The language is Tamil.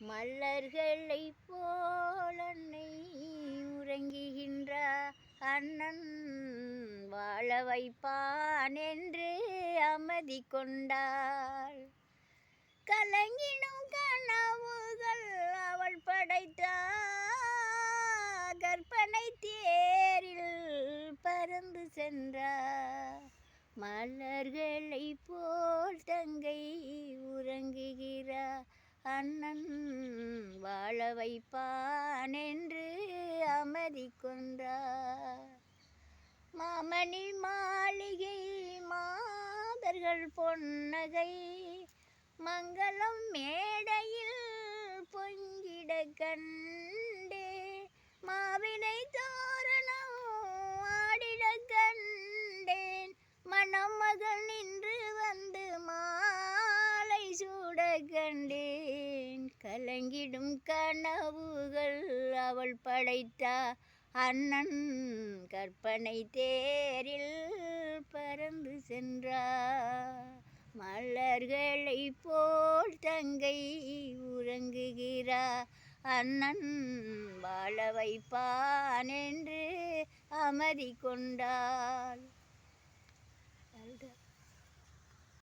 மல்லர்களை மலர்களை போல் அன்னை உறங்குகின்றார் அண்ணன் வாழ வைப்பான் என்று அமைதி கொண்டாள். கலங்கினும் கனவுகள் அவள் படைத்தார் கற்பனை தேரில் பறந்து சென்றார் மலர்கள் அண்ணன் வாழ வைப்பான் என்று அமதி கொன்றார் மாமணி மாளிகை மாதர்கள் பொன்னகை மங்களம் மேடையில் பொங்கிட கண்டே மாவினை தோரணம் ஆடிட கண்டேன். மணமகனின் கலங்கிடும் கனவுகள் அவள் படைத்தா அண்ணன் கற்பனை தேரில் பறந்து சென்றார். மலர்களை போல் தங்கை உறங்குகிறா அண்ணன் வாழ வைப்பான் என்று அமதி கொண்டாள்.